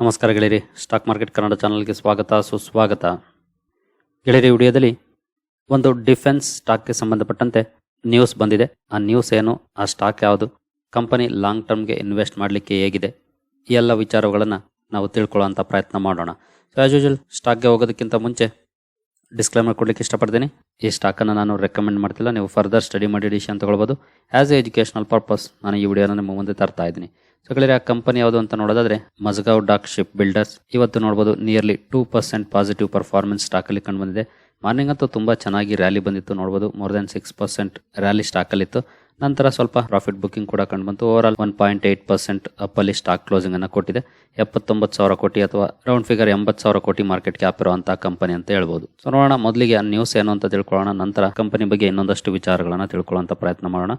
ನಮಸ್ಕಾರ ಗೆಳೆಯರಿ, stock market Kannada ಚಾನಲ್ಗೆ ಸ್ವಾಗತ, ಸುಸ್ವಾಗತ. ಗೆಳೆಯರಿ, ವಿಡಿಯೋದಲ್ಲಿ ಒಂದು ಡಿಫೆನ್ಸ್ ಸ್ಟಾಕ್ಗೆ ಸಂಬಂಧಪಟ್ಟಂತೆ ನ್ಯೂಸ್ ಬಂದಿದೆ. ಆ ನ್ಯೂಸ್ ಏನು? ಆ ಸ್ಟಾಕ್ ಯಾವುದು? ಕಂಪನಿ ಲಾಂಗ್ ಟರ್ಮ್ಗೆ ಇನ್ವೆಸ್ಟ್ ಮಾಡಲಿಕ್ಕೆ ಹೇಗಿದೆ? ಈ ಎಲ್ಲ ವಿಚಾರಗಳನ್ನು ನಾವು ತಿಳ್ಕೊಳ್ಳೋಂಥ ಪ್ರಯತ್ನ ಮಾಡೋಣ. ಸೊ ಆ್ಯಸ್ ಯೂಶಲ್ ಸ್ಟಾಕ್ಗೆ ಹೋಗೋದಕ್ಕಿಂತ ಮುಂಚೆ ಡಿಸ್ಕ್ಲೈಮರ್ ಕೊಡಲಿಕ್ಕೆ ಇಷ್ಟಪಡ್ತೀನಿ. ಈ ಸ್ಟಾಕನ್ನು ನಾನು ರೆಕಮೆಂಡ್ ಮಾಡ್ತಿಲ್ಲ. ನೀವು ಫರ್ದರ್ ಸ್ಟಡಿ ಮಾಡಿ ಡಿಶನ್ ತಗೊಳ್ಬೋದು. ಆ್ಯಸ್ ಎ ಎಜುಕೇಷನಲ್ ಪರ್ಪಸ್ ನಾನು ಈ ವಿಡಿಯೋನ ನಿಮ್ಮ ಮುಂದೆ ತರ್ತಾ ಇದ್ದೀನಿ. ಸೊ ಗೆಳೆಯರೆ ಆ ಕಂಪನಿ ಯಾವುದು ಅಂತ ನೋಡೋದಾದ್ರೆ ಮಜಗಾವ್ ಡಾಕ್ ಶಿಪ್ ಬಿಲ್ಡರ್ಸ್. ಇವತ್ತು ನೋಡಬಹುದು nearly two percent positive performance ಸ್ಟಾಕಲ್ಲಿ ಕಂಡು ಬಂದಿದೆ ಮಾರ್ನಿಂಗ್ ಅಂತೂ ತುಂಬ ಚೆನ್ನಾಗಿ ರ್ಯಾಲಿ ಬಂದಿತ್ತು. ನೋಡ್ಬೋದು more than six percent rally ಸ್ಟಾಕಲ್ಲಿತ್ತು ನಂತರ ಸ್ವಲ್ಪ ಪ್ರಾಫಿಟ್ ಬುಕಿಂಗ್ ಕೂಡ ಕಂಡು ಬಂತು. Overall one point eight percent ಅಪ್ಪಲ್ಲಿ stock closing ಅನ್ನು ಕೊಟ್ಟಿದೆ. ಎಪ್ಪತ್ತೊಂಬತ್ತು ಸಾವಿರ ಕೋಟಿ ಅಥವಾ ರೌಂಡ್ ಫಿಗರ್ ಎಂಬತ್ತು ಸಾವಿರ ಕೋಟಿ ಮಾರ್ಕೆಟ್ ಕ್ಯಾಪ್ ಇರುವಂತಹ ಕಂಪನಿ ಅಂತ ಹೇಳ್ಬೋದು. ಸೊ ನೋಡೋಣ, ಮೊದಲಿಗೆ ಆ ನ್ಯೂಸ್ ಏನು ಅಂತ ತಿಳ್ಕೊಳ್ಳೋಣ, ನಂತರ ಕಂಪನಿ ಬಗ್ಗೆ ಇನ್ನೊಂದಷ್ಟು ವಿಚಾರಗಳನ್ನು ತಿಳ್ಕೊಳ್ಳುವಂತ ಪ್ರಯತ್ನ ಮಾಡೋಣ.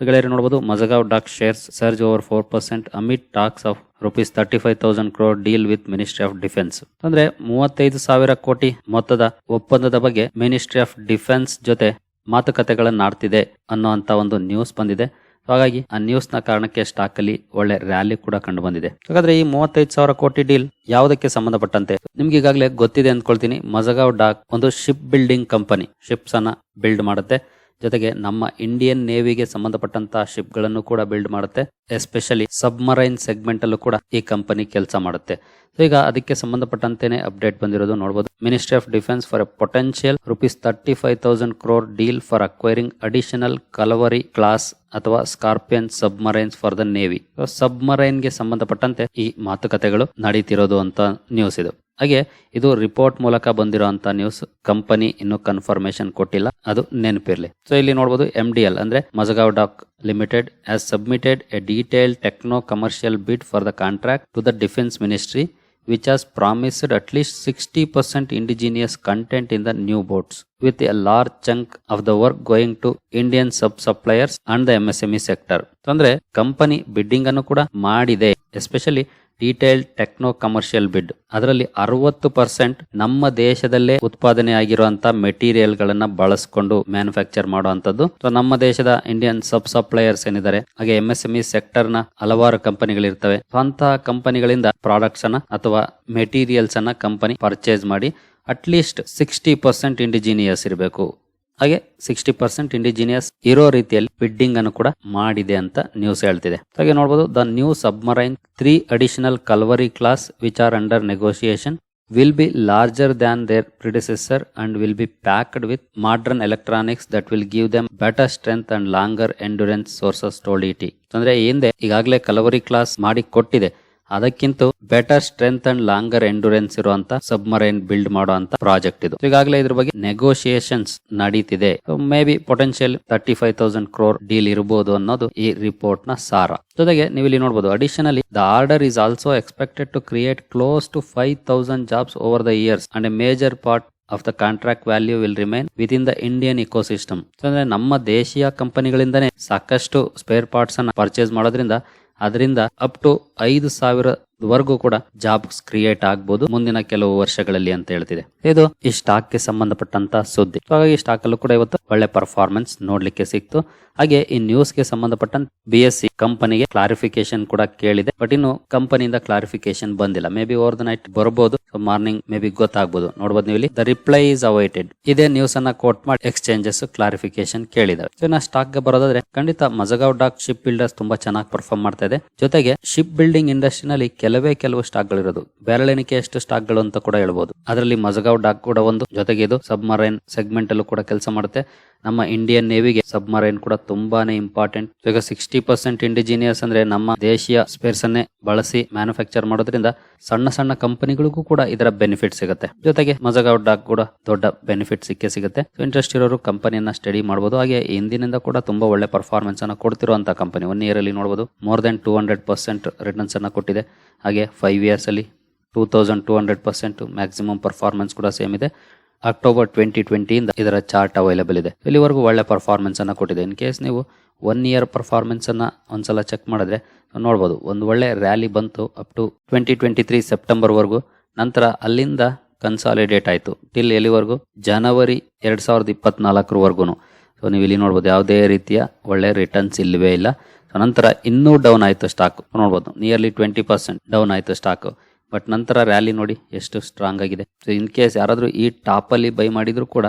ಗೆಳೆಯರು ನೋಡಬಹುದು Mazagon dock shares surge over four percent amid talks of rupees thirty five thousand crore deal with ministry of defence ಅಂದ್ರೆ ಮೂವತ್ತೈದು ಸಾವಿರ ಕೋಟಿ ಮೊತ್ತದ ಒಪ್ಪಂದದ ಬಗ್ಗೆ ಮಿನಿಸ್ಟ್ರಿ ಆಫ್ ಡಿಫೆನ್ಸ್ ಜೊತೆ ಮಾತುಕತೆಗಳನ್ನ ಆಡ್ತಿದೆ ಅನ್ನುವಂತ ಒಂದು ನ್ಯೂಸ್ ಬಂದಿದೆ. ಹಾಗಾಗಿ ಆ ನ್ಯೂಸ್ನ ಕಾರಣಕ್ಕೆ ಸ್ಟಾಕ್ ಅಲ್ಲಿ ಒಳ್ಳೆ ರ್ಯಾಲಿ ಕೂಡ ಕಂಡು ಬಂದಿದೆ ಹಾಗಾದ್ರೆ ಈ ಮೂವತ್ತೈದು ಸಾವಿರ ಕೋಟಿ ಡೀಲ್ ಯಾವುದಕ್ಕೆ ಸಂಬಂಧಪಟ್ಟಂತೆ? ನಿಮ್ಗೆ ಈಗಾಗಲೇ ಗೊತ್ತಿದೆ ಅಂದ್ಕೊಳ್ತೀನಿ. ಮಜಗಾವ್ ಡಾಕ್ ಒಂದು ಶಿಪ್ ಬಿಲ್ಡಿಂಗ್ ಕಂಪನಿ ಶಿಪ್ಸ್ ಅನ್ನ ಬಿಲ್ಡ್ ಮಾಡುತ್ತೆ. ಜೊತೆಗೆ ನಮ್ಮ ಇಂಡಿಯನ್ ನೇವಿಗೆ ಸಂಬಂಧಪಟ್ಟಂತಹ ಶಿಪ್ಗಳನ್ನು ಕೂಡ ಬಿಲ್ಡ್ ಮಾಡುತ್ತೆ. ಎಸ್ಪೆಷಲಿ ಸಬ್ಮರೈನ್ ಸೆಗ್ಮೆಂಟ್ ಅಲ್ಲೂ ಕೂಡ ಈ ಕಂಪನಿ ಕೆಲಸ ಮಾಡುತ್ತೆ. ಈಗ ಅದಕ್ಕೆ ಸಂಬಂಧಪಟ್ಟಂತೆನೆ ಅಪ್ಡೇಟ್ ಬಂದಿರೋದು ನೋಡಬಹುದು ministry of defence for a potential rupees thirty five thousand crore deal for acquiring additional Kalvari class ಅಥವಾ Scorpene submarines for the navy. ಸಬ್ಮರೈನ್ಗೆ ಸಂಬಂಧಪಟ್ಟಂತೆ ಈ ಮಾತುಕತೆಗಳು ನಡೀತಿರೋದು ಅಂತ ನ್ಯೂಸ್ ಇದು. ಹಾಗೆ ಇದು ರಿಪೋರ್ಟ್ ಮೂಲಕ ಬಂದಿರುವಂತ ನ್ಯೂಸ್ ಕಂಪನಿ ಇನ್ನು ಕನ್ಫರ್ಮೇಶನ್ ಕೊಟ್ಟಿಲ್ಲ. ಅದು ನೆನಪಿರ್ಲಿ. ಸೊ ಇಲ್ಲಿ ನೋಡಬಹುದು ಎಂ ಡಿ ಎಲ್ ಅಂದ್ರೆ Mazagon dock limited as submitted a detail techno commercial bid for the contract to the defence ministry which has promised at least 60% indigenous content in the new boats, with a large chunk of the work going to Indian sub-suppliers and the MSME sector. ಅಂದ್ರೆ company bidding ಅನ್ನು ಕೂಡ ಮಾಡಿದೆ. Especially detailed techno commercial ಬಿಡ್. ಅದರಲ್ಲಿ ಅರವತ್ತು percent ನಮ್ಮ ದೇಶದಲ್ಲೇ ಉತ್ಪಾದನೆ ಆಗಿರುವಂತಹ ಮೆಟೀರಿಯಲ್ ಗಳನ್ನ ಬಳಸಿಕೊಂಡು ಮ್ಯಾನುಫ್ಯಾಕ್ಚರ್ ಮಾಡುವಂತದ್ದು ನಮ್ಮ ದೇಶದ ಇಂಡಿಯನ್ ಸಬ್ ಸಪ್ಲೈಯರ್ಸ್ ಏನಿದ್ದಾರೆ, ಹಾಗೆ ಎಂ ಎಸ್ ಸೆಕ್ಟರ್ನ ಹಲವಾರು ಕಂಪನಿಗಳಿರ್ತವೆ. ಅಂತಹ ಕಂಪನಿಗಳಿಂದ ಪ್ರಾಡಕ್ಟ್ಸ್ ಅನ್ನ ಅಥವಾ ಮೆಟೀರಿಯಲ್ಸ್ ಅನ್ನ ಕಂಪನಿ ಪರ್ಚೇಸ್ ಮಾಡಿ at least sixty percent indigenous ಇರಬೇಕು. ಹಾಗೆ ಸಿಕ್ಸ್ಟಿ ಪರ್ಸೆಂಟ್ ಇಂಡಿಜಿನಿಯಸ್ ಇರೋ ರೀತಿಯಲ್ಲಿ ಫಿಡ್ಡಿಂಗ್ ಅನ್ನು ಕೂಡ ಮಾಡಿದೆ ಅಂತ ನ್ಯೂಸ್ ಹೇಳ್ತಿದೆ. ಹಾಗೆ ನೋಡಬಹುದು the new submarine three additional Kalvari class which are under negotiation will be larger than their predecessor and will be packed with modern electronics that will give them better strength and longer endurance sources told ET ಅಂದ್ರೆ ಹಿಂದೆ ಈಗಾಗಲೇ Kalvari class ಮಾಡಿ ಕೊಟ್ಟಿದೆ. ಅದಕ್ಕಿಂತ better strength and longer endurance ಇರುವಂತ submarine build ಮಾಡುವಂತ project ಇದು. ಈಗಾಗಲೇ ಇದ್ರ ಬಗ್ಗೆ ನೆಗೋಸಿಯೇಷನ್ಸ್ ನಡೀತಿದೆ. Maybe potential thirty five thousand crore deal ಇರಬಹುದು ಅನ್ನೋದು ಈ ರಿಪೋರ್ಟ್ನ ಸಾರ. ಜೊತೆಗೆ ನೀವು ಇಲ್ಲಿ ನೋಡಬಹುದು additionally the order is also expected to create close to five thousand jobs over the years and a major part of the contract value will remain within the Indian ecosystem ಅಂದ್ರೆ ನಮ್ಮ ದೇಶೀಯ ಕಂಪನಿಗಳಿಂದನೇ ಸಾಕಷ್ಟು ಸ್ಪೇರ್ ಪಾರ್ಟ್ಸ್ ಅನ್ನ purchase ಮಾಡೋದ್ರಿಂದ ಅದರಿಂದ up to ಐದು ಸಾವಿರವರೆಗೂ ಕೂಡ jobs create ಆಗ್ಬಹುದು ಮುಂದಿನ ಕೆಲವು ವರ್ಷಗಳಲ್ಲಿ ಅಂತ ಹೇಳ್ತಿದೆ. ಇದು ಈ ಸ್ಟಾಕ್ಗೆ ಸಂಬಂಧಪಟ್ಟಂತ ಸುದ್ದಿ. ಹಾಗಾಗಿ ಸ್ಟಾಕ್ ಅಲ್ಲೂ ಕೂಡ ಇವತ್ತು ಒಳ್ಳೆ ಪರ್ಫಾರ್ಮೆನ್ಸ್ ನೋಡ್ಲಿಕ್ಕೆ ಸಿಕ್ತು. ಹಾಗೆ ಈ ನ್ಯೂಸ್ಗೆ ಸಂಬಂಧಪಟ್ಟಂತ ಬಿ ಎಸ್ ಸಿ ಕಂಪನಿಗೆ ಕ್ಲಾರಿಫಿಕೇಶನ್ ಕೂಡ ಕೇಳಿದೆ. ಬಟ್ ಇನ್ನು ಕಂಪನಿಯಿಂದ ಕ್ಲಾರಿಫಿಕೇಶನ್ ಬಂದಿಲ್ಲ. Maybe over the night ಬರಬಹುದು ಮಾರ್ನಿಂಗ್ ಮೇ ಬಿ ಗೊತ್ತಾಗಬಹುದು ನೋಡಬಹುದು ನೀವು ಇಲ್ಲಿ ದ ರಿಪ್ಲೈ ಇಸ್ ಅವೈಟೆಡ್ ಇದೇ ನ್ಯೂಸ್ ಅನ್ನ ಕೋಟ್ ಮಾಡಿ ಎಕ್ಸ್ಚೇಂಜಸ್ ಕ್ಲಾರಿಫಿಕೇಶನ್ ಕೇಳಿದ್ದಾರೆ ಸೊ ನಾ ಸ್ಟಾಕ್ಗೆ ಬರೋದಾದ್ರೆ, ಖಂಡಿತ ಮಜಗಾವ್ ಡಾಕ್ ಶಿಪ್ ಬಿಲ್ಡರ್ಸ್ ತುಂಬಾ ಚೆನ್ನಾಗಿ ಪರ್ಫಾರ್ಮ್ ಮಾಡ್ತಾ ಇದೆ. ಜೊತೆಗೆ ಶಿಪ್ ಬಿಲ್ಡಿಂಗ್ ಇಂಡಸ್ಟ್ರಿನಲ್ಲಿ ಕೆಲವೇ ಕೆಲವು ಸ್ಟಾಕ್ ಗಳಿರೋದು. ಬೆರಳೆಣಿಕೆಯಷ್ಟು ಸ್ಟಾಕ್ಗಳು ಅಂತ ಕೂಡ ಹೇಳ್ಬೋದು. ಅದರಲ್ಲಿ ಮಜಗಾವ್ ಡಾಕ್ ಕೂಡ ಒಂದು. ಜೊತೆಗೆ ಇದು ಸಬ್ಮರೈನ್ ಸೆಗ್ಮೆಂಟ್ ಅಲ್ಲೂ ಕೂಡ ಕೆಲಸ ಮಾಡುತ್ತೆ. ನಮ್ಮ ಇಂಡಿಯನ್ ನೇವಿಗೆ ಸಬ್ಮರೈನ್ ಕೂಡ ತುಂಬಾನೇ ಇಂಪಾರ್ಟೆಂಟ್ ಈಗ ಸಿಕ್ಸ್ಟಿ ಪರ್ಸೆಂಟ್ ಇಂಡಿಜಿನಿಯರ್ಸ್ ಅಂದ್ರೆ ನಮ್ಮ ದೇಶೀಯ ಸ್ಪೇರ್ಸ್ ಅನ್ನೇ ಬಳಸಿ ಮ್ಯಾನುಫ್ಯಾಕ್ಚರ್ ಮಾಡೋದ್ರಿಂದ ಸಣ್ಣ ಸಣ್ಣ ಕಂಪನಿಗಳಿಗೂ ಕೂಡ ಇದರ ಬೆನಿಫಿಟ್ ಸಿಗುತ್ತೆ. ಜೊತೆಗೆ ಡಾಕ್ ಕೂಡ ದೊಡ್ಡ ಬೆನಿಫಿಟ್ ಸಿಕ್ಕೇ ಸಿಗುತ್ತೆ. ಇಂಟ್ರೆಸ್ಟ್ ಇರೋರು ಕಂಪನಿಯನ್ನ ಸ್ಟಡಿ ಮಾಡಬಹುದು ಹಾಗೆ ಹಿಂದಿನಿಂದ ಕೂಡ ತುಂಬಾ ಒಳ್ಳೆ ಪರ್ಫಾರ್ಮೆನ್ಸ್ ಅನ್ನ ಕೊಡ್ತಿರುವಂತಹ ಕಂಪನಿ ಒನ್ ಇಯರ್ ಅಲ್ಲಿ ನೋಡಬಹುದು more than two hundred percent returns ಅನ್ನ ಕೊಟ್ಟಿದೆ. ಹಾಗೆ ಫೈವ್ ಇಯರ್ಸ್ ಅಲ್ಲಿ two thousand two hundred percent maximum performance ಕೂಡ ಸೇಮ್ ಇದೆ. ಅಕ್ಟೋಬರ್ ಟ್ವೆಂಟಿ ಟ್ವೆಂಟಿಯಿಂದ ಇದರ ಚಾರ್ಟ್ ಅವೈಲೇಬಲ್ ಇದೆ. ಇಲ್ಲಿವರೆಗೂ ಒಳ್ಳೆ ಪರ್ಫಾರ್ಮೆನ್ಸ್ ಅನ್ನು ಕೊಟ್ಟಿದೆ. ಇನ್ ಕೇಸ್ ನೀವು ಒನ್ ಇಯರ್ ಪರ್ಫಾರ್ಮೆನ್ಸ್ ಅನ್ನ ಒಂದ್ಸಲ ಚೆಕ್ ಮಾಡಿದ್ರೆ ನೋಡ್ಬೋದು. ಒಂದು ಒಳ್ಳೆ ರ್ಯಾಲಿ ಬಂತು up to twenty twenty three September ವರೆಗೂ. ನಂತರ ಅಲ್ಲಿಂದ ಕನ್ಸಾಲಿಡೇಟ್ ಆಯಿತು. ಟಿಲ್ ಎಲ್ಲಿವರೆಗೂ? ಜನವರಿ ಎರಡು ಸಾವಿರದ ಇಪ್ಪತ್ನಾಲ್ಕರವರೆಗೂ ಸೊ ನೀವು ಇಲ್ಲಿ ನೋಡ್ಬೋದು ಯಾವುದೇ ರೀತಿಯ ಒಳ್ಳೆ ರಿಟರ್ನ್ಸ್ ಇಲ್ಲವೇ ಇಲ್ಲ. ಸೊ ನಂತರ ಇನ್ನೂ ಡೌನ್ ಆಯಿತು ಸ್ಟಾಕ್ ನೋಡ್ಬೋದು. ನಿಯರ್ಲಿ ಟ್ವೆಂಟಿ ಪರ್ಸೆಂಟ್ ಡೌನ್ ಆಯಿತು ಸ್ಟಾಕ್ ಬಟ್ ನಂತರ ರ್ಯಾಲಿ ನೋಡಿ ಎಷ್ಟು ಸ್ಟ್ರಾಂಗ್ ಆಗಿದೆ. ಸೊ ಇನ್ ಕೇಸ್ ಯಾರಾದರೂ ಈ ಟಾಪಲ್ಲಿ ಬೈ ಮಾಡಿದರೂ ಕೂಡ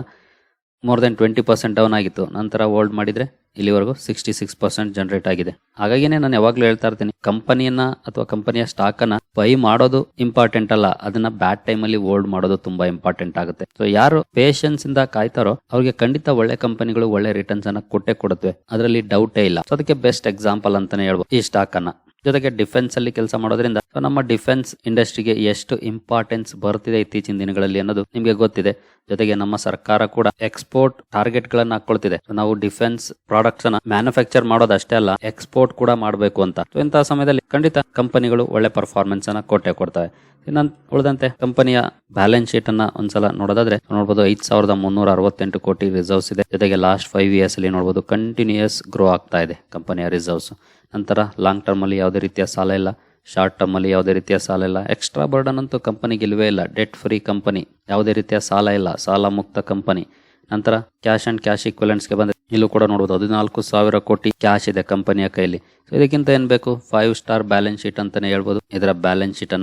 more than twenty percent down ಆಗಿತ್ತು. ನಂತರ ಹೋಲ್ಡ್ ಮಾಡಿದರೆ ಇಲ್ಲಿವರೆಗೂ ಸಿಕ್ಸ್ಟಿ ಸಿಕ್ಸ್ ಪರ್ಸೆಂಟ್ ಜನರೇಟ್ ಆಗಿದೆ. ಹಾಗಾಗಿನೇ ನಾನು ಯಾವಾಗಲೂ ಹೇಳ್ತಾ ಇರ್ತೀನಿ, ಕಂಪನಿಯನ್ನ ಅಥವಾ ಕಂಪನಿಯ ಸ್ಟಾಕನ್ನು ಬೈ ಮಾಡೋದು ಇಂಪಾರ್ಟೆಂಟ್ ಅಲ್ಲ. ಅದನ್ನ ಬ್ಯಾಡ್ ಟೈಮಲ್ಲಿ ಹೋಲ್ಡ್ ಮಾಡೋದು ತುಂಬಾ ಇಂಪಾರ್ಟೆಂಟ್ ಆಗುತ್ತೆ. ಸೊ ಯಾರು ಪೇಷನ್ಸ್ ಇಂದ ಕಾಯ್ತಾರೋ ಅವ್ರಿಗೆ ಖಂಡಿತ ಒಳ್ಳೆ ಕಂಪನಿಗಳು ಒಳ್ಳೆ ರಿಟರ್ನ್ಸ್ ಅನ್ನ ಕೊಟ್ಟೆ ಕೊಡುತ್ತವೆ. ಅದರಲ್ಲಿ ಡೌಟೇ ಇಲ್ಲ. ಸೊ ಅದಕ್ಕೆ ಬೆಸ್ಟ್ ಎಕ್ಸಾಂಪಲ್ ಅಂತಾನೆ ಹೇಳ್ಬೋದು ಈ ಸ್ಟಾಕ್ ಅನ್ನ. ಜೊತೆಗೆ ಡಿಫೆನ್ಸ್ ಅಲ್ಲಿ ಕೆಲಸ ಮಾಡೋದ್ರಿಂದ ನಮ್ಮ ಡಿಫೆನ್ಸ್ ಇಂಡಸ್ಟ್ರಿಗೆ ಎಷ್ಟು ಇಂಪಾರ್ಟೆನ್ಸ್ ಬರ್ತಿದೆ ಇತ್ತೀಚಿನ ದಿನಗಳಲ್ಲಿ ಅನ್ನೋದು ನಿಮಗೆ ಗೊತ್ತಿದೆ. ಜೊತೆಗೆ ನಮ್ಮ ಸರ್ಕಾರ ಕೂಡ ಎಕ್ಸ್ಪೋರ್ಟ್ ಟಾರ್ಗೆಟ್ ಗಳನ್ನ ಹಾಕೊಳ್ತಿದೆ. ನಾವು ಡಿಫೆನ್ಸ್ ಪ್ರಾಡಕ್ಟ್ಸ್ ಅನ್ನ ಮ್ಯಾನುಫ್ಯಾಕ್ಚರ್ ಮಾಡೋದು ಅಷ್ಟೇ ಅಲ್ಲ ಎಕ್ಸ್ಪೋರ್ಟ್ ಕೂಡ ಮಾಡಬೇಕು ಅಂತ. ಇಂತಹ ಸಮಯದಲ್ಲಿ ಖಂಡಿತ ಕಂಪನಿಗಳು ಒಳ್ಳೆ ಪರ್ಫಾರ್ಮೆನ್ಸ್ ಅನ್ನ ಕೊಟ್ಟೆ ಕೊಡ್ತವೆ. ಇನ್ನ ಉಳಿದಂತೆ ಕಂಪನಿಯ ಬ್ಯಾಲೆನ್ಸ್ ಶೀಟ್ ಅನ್ನ ಒಂದ್ಸಲ ನೋಡೋದಾದ್ರೆ ನೋಡಬಹುದು ಐದ್ ಸಾವಿರದ ಮುನ್ನೂರ ಅರವತ್ತೆಂಟು ಕೋಟಿ ರಿಸರ್ವ್ಸ್ ಇದೆ. ಜೊತೆಗೆ ಲಾಸ್ಟ್ ಫೈವ್ ಇಯರ್ಸ್ ಅಲ್ಲಿ ನೋಡಬಹುದು ಕಂಟಿನ್ಯೂಯಸ್ ಗ್ರೋ ಆಗ್ತಾ ಇದೆ ಕಂಪನಿಯ ರಿಸರ್ವ್ಸ್ ನಂತರ ಲಾಂಗ್ ಟರ್ಮಲ್ಲಿ ಯಾವುದೇ ರೀತಿಯ ಸಾಲ ಇಲ್ಲ ಶಾರ್ಟ್ ಟರ್ಮಲ್ಲಿ ಯಾವುದೇ ರೀತಿಯ ಸಾಲ ಇಲ್ಲ. ಎಕ್ಸ್ಟ್ರಾ ಬರ್ಡನ್ ಅಂತೂ ಕಂಪನಿಗೆ ಇಲ್ಲವೇ ಇಲ್ಲ. ಡೆಟ್ ಫ್ರೀ ಕಂಪನಿ ಯಾವುದೇ ರೀತಿಯ ಸಾಲ ಇಲ್ಲ. ಸಾಲ ಮುಕ್ತ ಕಂಪನಿ ನಂತರ ಕ್ಯಾಶ್ ಆ್ಯಂಡ್ ಕ್ಯಾಶ್ಗೆ ಬಂದರೆ ಇಲ್ಲೂ ಕೂಡ ನೋಡಬಹುದು ಹದಿನಾಲ್ಕು ಸಾವಿರ ಕೋಟಿ ಕ್ಯಾಶ್ ಇದೆ ಕಂಪನಿಯ ಕೈಲಿ ಸೊ ಇದಕ್ಕಿಂತ ಏನು ಬೇಕು? ಫೈವ್ ಸ್ಟಾರ್ ಬ್ಯಾಲೆನ್ಸ್ ಶೀಟ್ ಅಂತಾನೆ ಹೇಳ್ಬೋದು. ಇದರ ಬ್ಯಾಲೆನ್ಸ್ ಶೀಟ್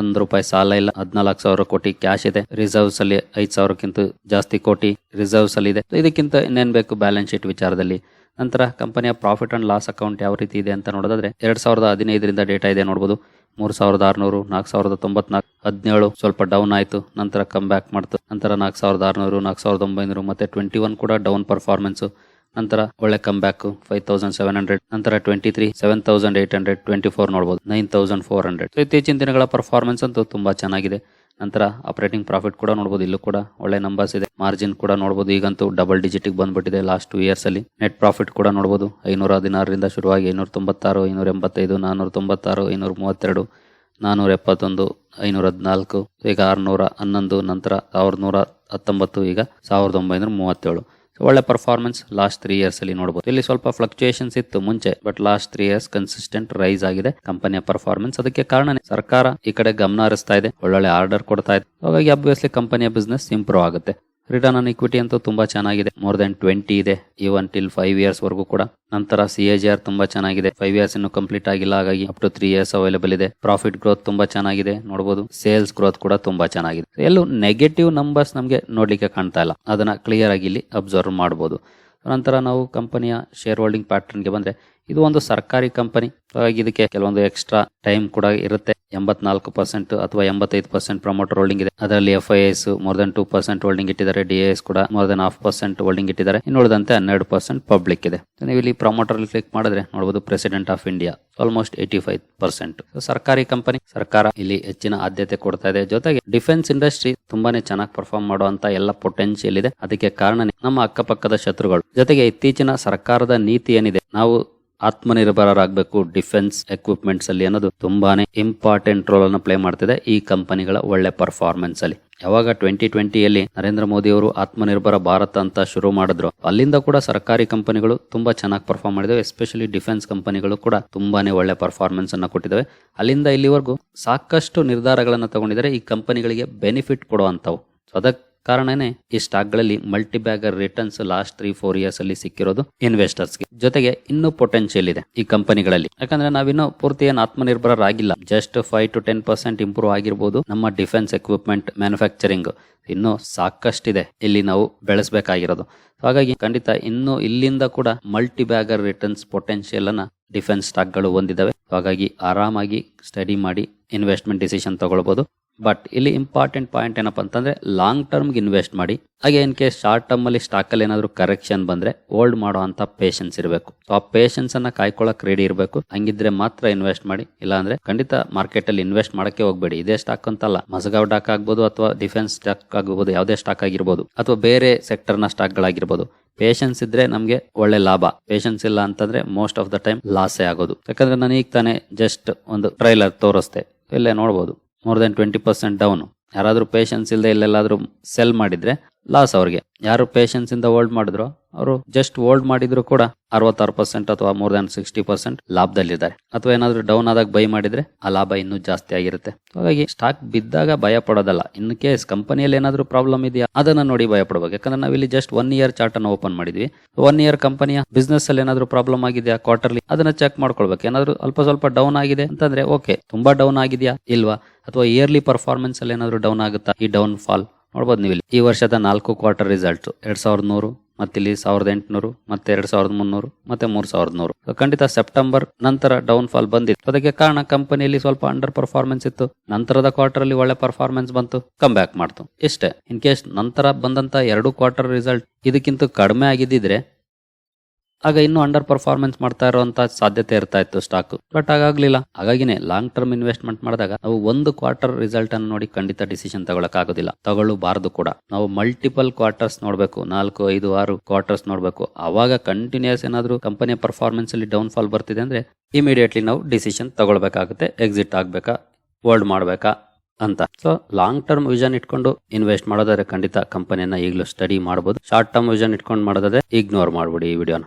ಒಂದು ರೂಪಾಯಿ ಸಾಲ ಇಲ್ಲ. ಹದಿನಾಲ್ಕು ಸಾವಿರ ಕೋಟಿ ಕ್ಯಾಶ್ ಇದೆ. ರಿಸರ್ವ್ಸ್ ಅಲ್ಲಿ ಐದು ಸಾವಿರಕ್ಕಿಂತ ಜಾಸ್ತಿ ಕೋಟಿ ರಿಸರ್ವ್ಸ್ ಅಲ್ಲಿ ಇದೆ. ಇದಕ್ಕಿಂತ ಇನ್ನೇನ್ ಬೇಕು ಬ್ಯಾಲೆನ್ಸ್ ಶೀಟ್ ವಿಚಾರದಲ್ಲಿ? ನಂತರ ಕಂಪನಿಯ ಪ್ರಾಫಿಟ್ ಅಂಡ್ ಲಾಸ್ ಅಕೌಂಟ್ ಯಾವ ರೀತಿ ಇದೆ ಅಂತ ನೋಡೋದಾದ್ರೆ ಎರಡ್ ಸಾವಿರದ ಹದಿನೈದರಿಂದ ಡೇಟಾ ಇದೆ ನೋಡಬಹುದು ಮೂರ್ ಸಾವಿರದ ಆರ್ನೂರು ನಾಲ್ಕು ಸಾವಿರದ ತೊಂಬತ್ನಾಲ್ಕು ಹದಿನೇಳು ಸ್ವಲ್ಪ ಡೌನ್ ಆಯಿತು, ನಂತರ ಕಮ್ ಬ್ಯಾಕ್ ಮಾಡ್ತು, ನಂತರ ನಾಲ್ಕು ಸಾವಿರದ ಆರ್ನೂರು ನಾಲ್ಕು ಸಾವಿರದ ಒಂಬೈನೂರು, ಮತ್ತೆ ಟ್ವೆಂಟಿ ಒನ್ ಕೂಡ ಡೌನ್ ಪರ್ಫಾರ್ಮೆನ್ಸು ನಂತರ ಒಳ್ಳೆ come back five thousand seven hundred ನಂತರ twenty three seven thousand eight hundred twenty four ನೋಡಬಹುದು ನೈನ್ ತೌಸಂಡ್ ಫೋರ್ ಹಂಡ್ರೆಡ್ ಇತ್ತೀಚಿನ ದಿನಗಳ ಪರ್ಫಾರ್ಮೆನ್ಸ್ ಅಂತೂ ತುಂಬಾ ಚೆನ್ನಾಗಿದೆ. ನಂತರ ಆಪರೇಟಿಂಗ್ ಪ್ರಾಫಿಟ್ ಕೂಡ ನೋಡಬಹುದು ಇಲ್ಲೂ ಕೂಡ ಒಳ್ಳೆ ನಂಬರ್ಸ್ ಇದೆ. ಮಾರ್ಜಿನ್ ಕೂಡ ನೋಡಬಹುದು ಈಗಂತೂ ಡಬಲ್ ಡಿಜಿಟ್ ಬಂದ್ಬಿಟ್ಟಿದೆ ಲಾಸ್ಟ್ ಟೂ ಇಯರ್ಸ್ ಅಲ್ಲಿ. ನೆಟ್ ಪ್ರಾಫಿಟ್ ಕೂಡ ನೋಡಬಹುದು ಐನೂರ ಹದಿನಾರರಿಂದ ಶುರುವಾಗಿ ಐನೂರ ತೊಂಬತ್ತಾರು ಐನೂರ ಎಂಬತ್ತೈದು ನಾನೂರ ತೊಂಬತ್ತಾರು ಐನೂರ ಮೂವತ್ತೆರಡು ನಾನೂರ ಎಪ್ಪತ್ತೊಂದು ಐನೂರ ಹದಿನಾಲ್ಕು ಈಗ ಆರುನೂರ ಹನ್ನೊಂದು, ನಂತರ ಸಾವಿರದ ನೂರ ಹತ್ತೊಂಬತ್ತು, ಈಗ ಸಾವಿರದ ಒಂಬೈನೂರ ಮೂವತ್ತೇಳು. ಒಳ್ಳೆ ಪರ್ಫಾರ್ಮೆನ್ಸ್ ಲಾಸ್ಟ್ ತ್ರೀ ಇಯರ್ಸ್ ಅಲ್ಲಿ ನೋಡಬಹುದು ಇಲ್ಲಿ ಸ್ವಲ್ಪ ಫ್ಲಕ್ಚುಯೇಷನ್ಸ್ ಇತ್ತು ಮುಂಚೆ but last three years consistent rise ಆಗಿದೆ. ಕಂಪನಿಯ ಪರ್ಫಾರ್ಮೆನ್ಸ್ ಅದಕ್ಕೆ ಕಾರಣ ಸರ್ಕಾರ ಈ ಕಡೆ ಗಮನ ಹರಿಸ್ತಾ ಇದೆ, ಒಳ್ಳೊಳ್ಳೆ ಆರ್ಡರ್ ಕೊಡ್ತಾ ಇದೆ. ಹಾಗಾಗಿ ಅಬ್ವಿಯಸ್ಲಿ ಕಂಪನಿಯ ಬಿಸ್ನೆಸ್ ಇಂಪ್ರೂವ್ ಆಗುತ್ತೆ. ರಿಟರ್ನ್ ಆನ್ ಇಕ್ವಿಟಿ ಅಂತೂ ತುಂಬಾ ಚೆನ್ನಾಗಿದೆ. ಮೋರ್ ದೆನ್ ಟ್ವೆಂಟಿ ಇದೆ ಇವನ್ ಟಿಲ್ ಫೈವ್ ಇಯರ್ಸ್ ವರೆಗೂ ಕೂಡ. ನಂತರ ಸಿ ಎ ಜಿ ಆರ್ ತುಂಬಾ ಚೆನ್ನಾಗಿದೆ. ಫೈವ್ ಇಯರ್ಸ್ ಇನ್ನು ಕಂಪ್ಲೀಟ್ ಆಗಿಲ್ಲ, ಹಾಗಾಗಿ up to three years available ಇದೆ. ಪ್ರಾಫಿಟ್ ಗ್ರೋತ್ ತುಂಬಾ ಚೆನ್ನಾಗಿದೆ ನೋಡಬಹುದು ಸೇಲ್ಸ್ ಗ್ರೋತ್ ಕೂಡ ತುಂಬಾ ಚೆನ್ನಾಗಿದೆ. ಎಲ್ಲೂ ನೆಗೆಟಿವ್ ನಂಬರ್ಸ್ ನಮಗೆ ನೋಡ್ಲಿಕ್ಕೆ ಕಾಣ್ತಾ ಇಲ್ಲ. ಅದನ್ನ ಕ್ಲಿಯರ್ ಆಗಿ ಇಲ್ಲಿ ಅಬ್ಸರ್ವ್ ಮಾಡಬಹುದು ನಂತರ ನಾವು ಕಂಪನಿಯ ಶೇರ್ ಹೋಲ್ಡಿಂಗ್ ಪ್ಯಾಟರ್ನ್ಗೆ ಬಂದ್ರೆ, ಇದು ಒಂದು ಸರ್ಕಾರಿ ಕಂಪನಿ ಹಾಗಾಗಿ ಇದಕ್ಕೆ ಕೆಲವೊಂದು ಎಕ್ಸ್ಟ್ರಾ ಟೈಮ್ ಕೂಡ ಇರುತ್ತೆ. ಎಂಬತ್ನಾಲ್ಕು ಪರ್ಸೆಂಟ್ ಅಥವಾ ಎಂಬತ್ತೈದು ಪರ್ಸೆಂಟ್ ಪ್ರಮೋಟರ್ ಹೋಲ್ಡಿಂಗ್ ಇದೆ. ಅದರಲ್ಲಿ F I S more than two percent holding ಇಟ್ಟಿದ್ದಾರೆ. ಡಿ ಎಸ್ ಕೂಡ more than half percent holding ಇಟ್ಟಿದ್ದಾರೆ. ಇನ್ನು ಉಳಿದಂತೆ ಹನ್ನೆರಡು ಪರ್ಸೆಂಟ್ ಪಬ್ಲಿಕ್ ಇದೆ. ನೀವು ಇಲ್ಲಿ ಪ್ರಮೋಟರ್ ಕ್ಲಿಕ್ ಮಾಡಿದ್ರೆ ನೋಡಬಹುದು president of India almost eighty five percent ಸರ್ಕಾರಿ ಕಂಪನಿ ಸರ್ಕಾರ ಇಲ್ಲಿ ಹೆಚ್ಚಿನ ಆದ್ಯತೆ ಕೊಡ್ತಾ ಇದೆ. ಜೊತೆಗೆ ಡಿಫೆನ್ಸ್ ಇಂಡಸ್ಟ್ರಿ ತುಂಬಾನೇ ಚೆನ್ನಾಗಿ ಪರ್ಫಾರ್ಮ್ ಮಾಡುವಂತ ಎಲ್ಲ ಪೊಟೆನ್ಶಿಯಲ್ ಇದೆ. ಅದಕ್ಕೆ ಕಾರಣ ನಮ್ಮ ಅಕ್ಕಪಕ್ಕದ ಶತ್ರುಗಳು. ಜೊತೆಗೆ ಇತ್ತೀಚಿನ ಸರ್ಕಾರದ ನೀತಿ ಏನಿದೆ? ನಾವು ಆತ್ಮನಿರ್ಭರರಾಗಬೇಕು, ಡಿಫೆನ್ಸ್ ಎಕ್ವಿಪ್ಮೆಂಟ್ಸ್ ಅಲ್ಲಿ ಅನ್ನೋದು ತುಂಬಾನೇ ಇಂಪಾರ್ಟೆಂಟ್ ರೋಲ್ ಅನ್ನು ಪ್ಲೇ ಮಾಡ್ತಿದೆ ಈ ಕಂಪನಿಗಳ ಒಳ್ಳೆ ಪರ್ಫಾರ್ಮೆನ್ಸ್ ಅಲ್ಲಿ ಯಾವಾಗ ಟ್ವೆಂಟಿ ಟ್ವೆಂಟಿಯಲ್ಲಿ ನರೇಂದ್ರ ಮೋದಿ ಅವರು ಆತ್ಮನಿರ್ಭರ ಭಾರತ ಅಂತ ಶುರು ಮಾಡಿದ್ರು, ಅಲ್ಲಿಂದ ಕೂಡ ಸರ್ಕಾರಿ ಕಂಪನಿಗಳು ತುಂಬಾ ಚೆನ್ನಾಗಿ ಪರ್ಫಾರ್ಮ್ ಮಾಡಿದವೆ ಎಸ್ಪೆಷಲಿ ಡಿಫೆನ್ಸ್ ಕಂಪನಿಗಳು ಕೂಡ ತುಂಬಾನೇ ಒಳ್ಳೆ ಪರ್ಫಾರ್ಮೆನ್ಸ್ ಅನ್ನ ಕೊಟ್ಟಿದ್ದಾವೆ ಅಲ್ಲಿಂದ ಇಲ್ಲಿವರೆಗೂ ಸಾಕಷ್ಟು ನಿರ್ಧಾರಗಳನ್ನು ತಗೊಂಡಿದ್ದಾರೆ, ಈ ಕಂಪನಿಗಳಿಗೆ ಬೆನಿಫಿಟ್ ಕೊಡುವಂತವು ಸೊ ಅದಕ್ಕೆ ಕಾರಣನೇ ಈ ಸ್ಟಾಕ್ಗಳಲ್ಲಿ multi bagger returns last three four years ಅಲ್ಲಿ ಸಿಕ್ಕಿರೋದು ಇನ್ವೆಸ್ಟರ್ಸ್ಗೆ. ಜೊತೆಗೆ ಇನ್ನೂ ಪೊಟೆನ್ಶಿಯಲ್ ಇದೆ ಈ ಕಂಪನಿಗಳಲ್ಲಿ. ಯಾಕಂದ್ರೆ ನಾವಿನ್ನೂ ಪೂರ್ತಿ ಏನು ಆತ್ಮನಿರ್ಭರರಾಗಿಲ್ಲ. Just five to ten percent improve ಆಗಿರ್ಬೋದು ನಮ್ಮ ಡಿಫೆನ್ಸ್ ಎಕ್ವಿಪ್ಮೆಂಟ್ ಮ್ಯಾನುಫ್ಯಾಕ್ಚರಿಂಗ್ ಇನ್ನೂ ಸಾಕಷ್ಟಿದೆ ಇಲ್ಲಿ ನಾವು ಬೆಳೆಸಬೇಕಾಗಿರೋದು. ಹಾಗಾಗಿ ಖಂಡಿತ ಇನ್ನು ಇಲ್ಲಿಂದ ಕೂಡ ಮಲ್ಟಿ ಬ್ಯಾಗರ್ ರಿಟರ್ನ್ಸ್ ಪೊಟೆನ್ಶಿಯಲ್ ಅನ್ನ ಡಿಫೆನ್ಸ್ ಸ್ಟಾಕ್ಗಳು ಹೊಂದಿದ್ದಾವೆ ಹಾಗಾಗಿ ಆರಾಮಾಗಿ ಸ್ಟಡಿ ಮಾಡಿ ಇನ್ವೆಸ್ಟ್ಮೆಂಟ್ ಡಿಸಿಷನ್ ತಗೊಳ್ಬಹುದು ಬಟ್ ಇಲ್ಲಿ ಇಂಪಾರ್ಟೆಂಟ್ ಪಾಯಿಂಟ್ ಏನಪ್ಪಾ ಅಂತಂದ್ರೆ ಲಾಂಗ್ ಟರ್ಮ್ಗೆ ಇನ್ವೆಸ್ಟ್ ಮಾಡಿ. ಹಾಗೆ ಇನ್ ಕೇಸ್ ಶಾರ್ಟ್ ಟರ್ಮ್ ಅಲ್ಲಿ ಸ್ಟಾಕ್ ಅಲ್ಲಿ ಏನಾದ್ರು ಕರೆಕ್ಷನ್ ಬಂದ್ರೆ ಹೋಲ್ಡ್ ಮಾಡೋ ಅಂತ ಪೇಷನ್ಸ್ ಇರಬೇಕು. ಸೊ ಆ ಪೇಷನ್ಸ್ ಅನ್ನ ಕಾಯ್ಕೊಳ್ಳಕ್ ರೆಡಿ ಇರಬೇಕು. ಹಂಗಿದ್ರೆ ಮಾತ್ರ ಇನ್ವೆಸ್ಟ್ ಮಾಡಿ. ಇಲ್ಲ ಅಂದ್ರೆ ಖಂಡಿತ ಮಾರ್ಕೆಟ್ ಅಲ್ಲಿ ಇನ್ವೆಸ್ಟ್ ಮಾಡಕ್ಕೆ ಹೋಗ್ಬೇಡಿ. ಇದೇ ಸ್ಟಾಕ್ ಅಂತಲ್ಲ. ಮಸಗಾವ್ ಡಾಕ್ ಆಗ್ಬೋದು ಅಥವಾ ಡಿಫೆನ್ಸ್ ಸ್ಟಾಕ್ ಆಗಬಹುದು ಯಾವುದೇ ಸ್ಟಾಕ್ ಆಗಿರ್ಬೋದು. ಅಥವಾ ಬೇರೆ ಸೆಕ್ಟರ್ನ ಸ್ಟಾಕ್ ಗಳಾಗಿರ್ಬೋದು. ಪೇಷನ್ಸ್ ಇದ್ರೆ ನಮಗೆ ಒಳ್ಳೆ ಲಾಭ. ಪೇಷನ್ಸ್ ಇಲ್ಲ ಅಂತಂದ್ರೆ ಮೋಸ್ಟ್ ಆಫ್ ದ ಟೈಮ್ ಲಾಸೇ ಆಗೋದು. ಯಾಕಂದ್ರೆ ನಾನು ಈಗ ತಾನೇ ಜಸ್ಟ್ ಒಂದು ಟ್ರೈಲರ್ ತೋರಿಸ್ತೆ ಇಲ್ಲೇ ನೋಡಬಹುದು more than twenty percent down ಯಾರಾದರೂ ಪೇಷನ್ಸ್ ಇಲ್ಲದೆ ಇಲ್ಲೆಲ್ಲಾದರೂ ಸೆಲ್ ಮಾಡಿದ್ರೆ ಲಾಸ್ ಅವ್ರಿಗೆ. ಯಾರು ಪೇಷನ್ಸ್ ಇಂದ ಹೋಲ್ಡ್ ಮಾಡಿದ್ರು, ಅವರು ಜಸ್ಟ್ ಹೋಲ್ಡ್ ಮಾಡಿದ್ರು ಕೂಡ ಅರವತ್ತಾರು ಪರ್ಸೆಂಟ್ ಅಥವಾ ಮೋರ್ ದನ್ ಸಿಕ್ಸ್ಟಿ ಪರ್ಸೆಂಟ್ ಲಾಭದಲ್ಲಿದ್ದಾರೆ. ಅಥವಾ ಏನಾದ್ರೂ ಡೌನ್ ಆದಾಗ ಬೈ ಮಾಡಿದ್ರೆ ಆ ಲಾಭ ಇನ್ನೂ ಜಾಸ್ತಿ ಆಗಿರುತ್ತೆ. ಹಾಗಾಗಿ ಸ್ಟಾಕ್ ಬಿದ್ದಾಗ ಭಯ ಪಡೋದಲ್ಲ. ಇನ್ ಕೇಸ್ ಕಂಪನಿಯಲ್ಲಿ ಏನಾದ್ರೂ ಪ್ರಾಬ್ಲಮ್ ಇದೆಯಾ, ಅದನ್ನ ನೋಡಿ ಭಯ ಪಡಬೇಕು. ಯಾಕಂದ್ರೆ ನಾವಿಲ್ಲಿ ಜಸ್ಟ್ ಒನ್ ಇಯರ್ ಚಾರ್ಟ್ ಅನ್ನು ಓಪನ್ ಮಾಡಿದ್ವಿ. ಒನ್ ಇಯರ್ ಕಂಪನಿಯ ಬಿಸ್ನೆಸ್ ಅಲ್ಲಿ ಏನಾದ್ರೂ ಪ್ರಾಬ್ಲಮ್ ಆಗಿದೆಯಾ ಕ್ವಾರ್ಟರ್ಲಿ ಅದನ್ನ ಚೆಕ್ ಮಾಡ್ಕೊಳ್ಬೇಕು. ಏನಾದ್ರು ಅಲ್ಪ ಸ್ವಲ್ಪ ಡೌನ್ ಆಗಿದೆ ಅಂತಂದ್ರೆ ಓಕೆ ತುಂಬಾ ಡೌನ್ ಆಗಿದೆಯಾ, ಇಲ್ವಾ? ಅಥವಾ ಇಯರ್ಲಿ ಪರ್ಫಾರ್ಮೆನ್ಸ್ ಅಲ್ಲಿ ಏನಾದ್ರೂ ಡೌನ್ ಆಗುತ್ತಾ, ಈ ಡೌನ್ ಫಾಲ್ ನೋಡ್ಬೋದು ನೀವು ಇಲ್ಲಿ ಈ ವರ್ಷದ ನಾಲ್ಕು ಕ್ವಾರ್ಟರ್ ರಿಸಲ್ಟ್ ಎರಡ್ ಸಾವಿರದ ನೂರು, ಮತ್ತಿಲ್ಲಿ ಸಾವಿರದ ಎಂಟುನೂರು, ಮತ್ತೆ ಎರಡ್ ಸಾವಿರದ ಮುನ್ನೂರು, ಮತ್ತೆ ಮೂರ್ ಸಾವಿರದ ನೂರು. ಖಂಡಿತ ಸೆಪ್ಟೆಂಬರ್ ನಂತರ ಡೌನ್ ಫಾಲ್ ಬಂದಿತ್ತು ಅದಕ್ಕೆ ಕಾರಣ ಕಂಪನಿಯಲ್ಲಿ ಸ್ವಲ್ಪ ಅಂಡರ್ ಪರ್ಫಾರ್ಮೆನ್ಸ್ ಇತ್ತು. ನಂತರದ ಕ್ವಾರ್ಟರ್ ಅಲ್ಲಿ ಒಳ್ಳೆ ಪರ್ಫಾರ್ಮೆನ್ಸ್ ಬಂತು. ಕಮ್ ಬ್ಯಾಕ್ ಮಾಡ್ತು. ಇಷ್ಟೇ. ಇನ್ ಕೇಸ್ ನಂತರ ಬಂದಂತ ಎರಡು ಕ್ವಾರ್ಟರ್ ರಿಸಲ್ಟ್ ಇದಕ್ಕಿಂತ ಕಡಿಮೆ ಆಗಿದ್ದಿದ್ರೆ ಆಗ ಇನ್ನು ಅಂಡರ್ ಪರ್ಫಾರ್ಮೆನ್ಸ್ ಮಾಡ್ತಾ ಇರುವಂತ ಸಾಧ್ಯತೆ ಇರ್ತಾ ಇತ್ತು ಸ್ಟಾಕ್ ಬಟ್ ಆಗಾಗ್ಲಿಲ್ಲ ಹಾಗಾಗಿನೇ ಲಾಂಗ್ ಟರ್ಮ್ ಇನ್ವೆಸ್ಟ್ಮೆಂಟ್ ಮಾಡಿದಾಗ ನಾವು ಒಂದು ಕ್ವಾರ್ಟರ್ ರಿಸಲ್ಟ್ ಅನ್ನು ನೋಡಿ ಖಂಡಿತ ಡಿಸಿಷನ್ ತಗೊಳಕ್ ಆಗೋದಿಲ್ಲ ತಗೊಳ್ಳಬಾರದು ಕೂಡ. ನಾವು ಮಲ್ಟಿಪಲ್ ಕ್ವಾರ್ಟರ್ಸ್ ನೋಡಬೇಕು. ನಾಲ್ಕು, ಐದು, ಆರು ಕ್ವಾರ್ಟರ್ಸ್ ನೋಡಬೇಕು. ಅವಾಗ ಕಂಟಿನ್ಯೂಸ್ ಏನಾದ್ರು ಕಂಪನಿಯ ಪರ್ಫಾರ್ಮೆನ್ಸ್ ಅಲ್ಲಿ ಡೌನ್ ಫಾಲ್ ಬರ್ತಿದೆ ಅಂದ್ರೆ ಇಮಿಡಿಯೇಟ್ಲಿ ನಾವು ಡಿಸಿಷನ್ ತಗೊಳ್ಬೇಕಾಗುತ್ತೆ. ಎಕ್ಸಿಟ್ ಆಗ್ಬೇಕಾ? ಹೋಲ್ಡ್ ಮಾಡ್ಬೇಕಾ? ಅಂತ. ಸೊ ಲಾಂಗ್ ಟರ್ಮ್ ವಿಷನ್ ಇಟ್ಕೊಂಡು ಇನ್ವೆಸ್ಟ್ ಮಾಡೋದಾದ್ರೆ ಖಂಡಿತ ಕಂಪನಿಯನ್ನ ಈಗಲೂ ಸ್ಟಡಿ ಮಾಡಬಹುದು ಶಾರ್ಟ್ ಟರ್ಮ್ ವಿಷನ್ ಇಟ್ಕೊಂಡು ಮಾಡೋದಾದ್ರೆ ಇಗ್ನೋರ್ ಮಾಡ್ಬಿಡಿ ಈ ವಿಡಿಯೋನ